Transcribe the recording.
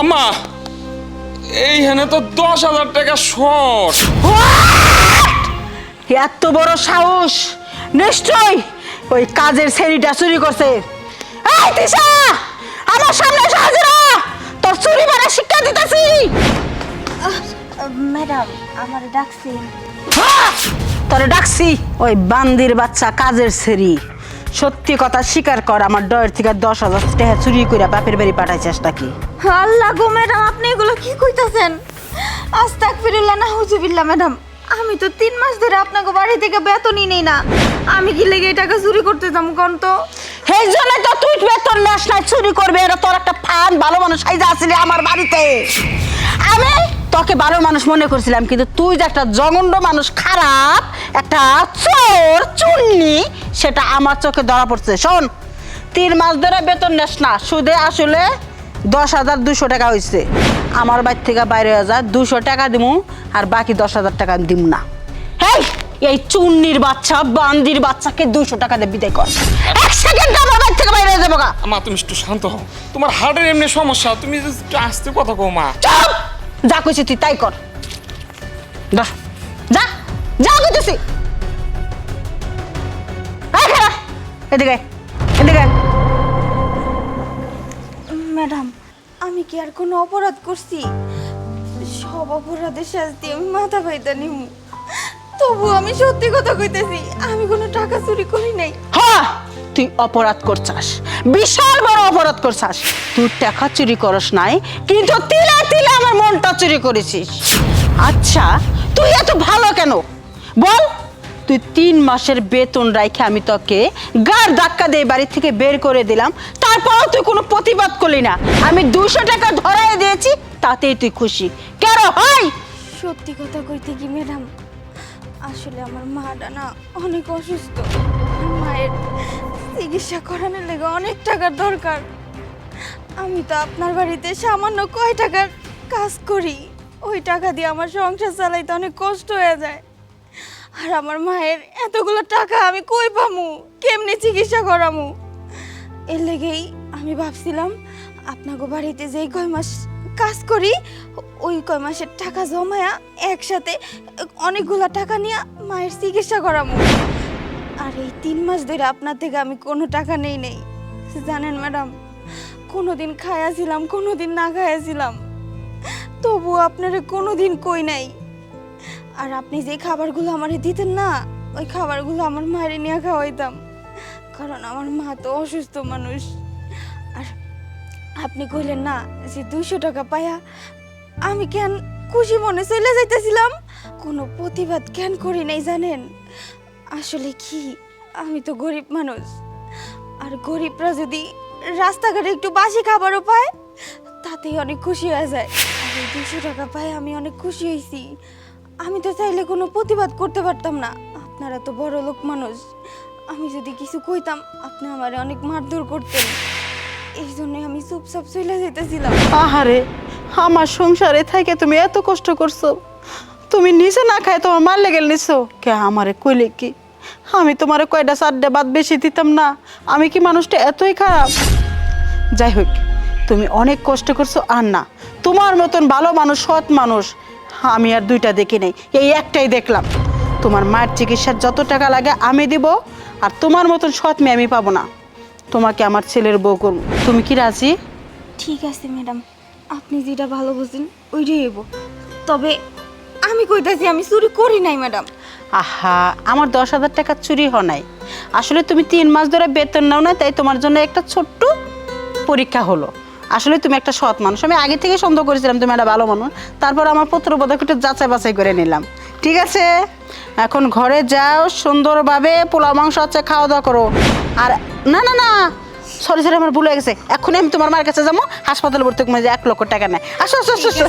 আম্মা এইখানে তো দশ হাজার টাকা শর্ট এত বড় সাহস। নিশ্চয় ওই কাজের ছেড়িটা চুরি করছে। এই তিশা! আমার সামনে এসে হাজির হ। তোর চুরি মারা শিক্ষা দিতেছি। ম্যাডাম আমার ডাকছেন তোরে ডাকছি। ওই বান্দির বাচ্চা কাজের ছেড়ি সত্যি কথা স্বীকার কর আমার ডয়ের থেকে দশ হাজার টাকা চুরি করে বাপের বাড়ি পাঠাইছিস নাকি আল্লাহ গো ম্যাডাম আপনি এগুলো কি কইতাছেন? আস্তাক ফিরুল্লাহ না হুজুবিল্লাহ ম্যাডাম আমি তো তিন মাস ধরে আপনাকে বাড়ি থেকে বেতনই নেই না। আমি কি লেগে এই টাকা চুরি করতে যাম কোন তো? সেই জন্য তো তুই বেতন নেস নাই চুরি করবে এটা তোর একটা ফান ভালো মানুষ সাইজা আসলি আমার বাড়িতে। আমি তোকে ভালো মানুষ মনে করছিলাম কিন্তু তুই যে একটা জঘন্য মানুষ খারাপ একটা চোর চুন্নি সেটা আমার চোখে ধরা পড়ছে। শোন তিন মাস ধরে বেতন নেস না সুদে আসলে দশ হাজার দুশো টাকা হয়েছে আমার বাড়ি থেকে বাইরে হাজার দুশো টাকা দিমু আর বাকি দশ হাজার টাকা দিম না। হেই এই চুন্নির বাচ্চা বান্দির বাচ্চাকে দুশো টাকা দিয়ে বিদায় কর। এক সেকেন্ড আমার বাড়ি থেকে বাইরে যাব আম্মা তুমি একটু শান্ত হও। তোমার হার্টের এমনি সমস্যা তুমি একটু আস্তে কথা কও মা। চুপ! যা কইছি তুই তাই কর। যা। যা যা কইতেছি। এদিকে এদিকে। ম্যাডাম আমি কি আর কোনো অপরাধ করছি? সব অপরাধের শাস্তি আমি মাথা পাইতে নিমু। তবু আমি সত্যি কথা কইতেছি আমি কোনো টাকা চুরি করি নাই। হ্যাঁ তুই অপরাধ করছাস। বিশাল বড় অপরাধ করছাস। তুই টাকা চুরি করস নাই, কিন্তু তিলে তিলে আমার মনটা চুরি করেছিস। আচ্ছা তুই এত ভালো কেন? বল, তুই তিন মাসের বেতন রাইখে আমি তোকে গার ধাক্কা দিয়ে বাড়ি থেকে বের করে দিলাম, তারপরও তুই কোনো প্রতিবাদ করলি না। আমি দুশো টাকা ধরাই দিয়েছি, তাতেই তুই খুশি। কেন? হয় সত্যি কথা কইতে কি ম্যাডাম? আসলে আমার মাটা না অনেক অসুস্থ। মায়ের চিকিৎসা করানোর লেগে অনেক টাকার দরকার। আমি তো আপনার বাড়িতে সামান্য কয় টাকার কাজ করি। ওই টাকা দিয়ে আমার সংসার চালাইতে অনেক কষ্ট হয়ে যায়। আর আমার মায়ের এতগুলো টাকা আমি কই পামু? কেমনে চিকিৎসা করামু? এর লেগেই আমি ভাবছিলাম আপনাকে বাড়িতে যেই কয় মাস কাজ করি, ওই কয় মাসের টাকা জমায়া একসাথে অনেকগুলো টাকা নিয়ে মায়ের চিকিৎসা করামু। আর এই তিন মাস ধরে আপনার থেকে আমি কোনো টাকা নেই নেই। জানেন ম্যাডাম কোনো দিন খায়াছিলাম কোনো দিন না খায়াছিলাম তবু আপনারে কোনো দিন কই নাই। আর আপনি যে খাবারগুলো আমারে দিতেন না, ওই খাবারগুলো আমার মায়ের নিয়ে খাওয়াইতাম। কারণ আমার মা তো অসুস্থ মানুষ। আর আপনি কইলেন না যে দুইশো টাকা পায়া আমি কেন খুশি মনে চলে যাইতেছিলাম? কোনো প্রতিবাদ কেন করি নাই জানেন? আসলে কি? আমি তো গরিব মানুষ। আর গরিবরা যদি রাস্তাঘাটে একটু বাসি খাবারও পায়, তাতেই অনেক খুশি হয়ে যায়। আর এই দুশো টাকা পায় আমি অনেক খুশি হয়েছি। আমি তো চাইলে কোনো প্রতিবাদ করতে পারতাম না। আপনারা তো বড় লোক মানুষ। আমি যদি কিছু কইতাম, আপনি আমার অনেক মারধর করতেন। এই জন্যই আমি চুপচাপ চলে যেতেছিলাম আহারে, আমার সংসারে থেকে তুমি এত কষ্ট করছ। তুমি নিজে না খাই তোমার মার লেগে নিছো? কে আমারে কইলে কি? আমি তোমারে কয়টা চারটে বাদ বেশি দিতাম না। আমি কি মানুষটা এতই খারাপ? যাই হোক, তুমি অনেক কষ্ট করছ আর না তোমার মতন ভালো মানুষ, সৎ মানুষ, আমি আর দুইটা দেখি নেই। এই একটাই দেখলাম। তোমার মায়ের চিকিৎসার যত টাকা লাগে আমি দিব, আর তোমার মতন সৎ মেয়ে আমি পাবো না। তোমাকে আমার ছেলের বউ করব। তুমি কি রাজি? ঠিক আছে ম্যাডাম। আপনি যেটা ভালো বুঝেন, ওইটাই তবে আমি কইতাছি আমি চুরি করি নাই ম্যাডাম। আহা আমার দশ হাজার টাকা চুরি হয় নাই। আসলে তুমি তিন মাস ধরে বেতন নাও না তাই তোমার জন্য একটা ছোট্ট পরীক্ষা হলো। আসলে তুমি একটা সৎ মানুষ। আমি আগে থেকে সন্দেহ করেছিলাম তুমি একটা ভালো মানুষ। তারপর আমার পুত্রবোধক একটু যাচাই বাছাই করে নিলাম। ঠিক আছে? এখন ঘরে যাও সুন্দরভাবে পোলাও মাংস আছে খাওয়া দাওয়া করো। আর না না না সরি সরি আমার ভুলে গেছে। এখনই আমি তোমার মার কাছে যাব হাসপাতালে ভর্তি করে এক লক্ষ টাকা নেয়। আসো আসো, আসো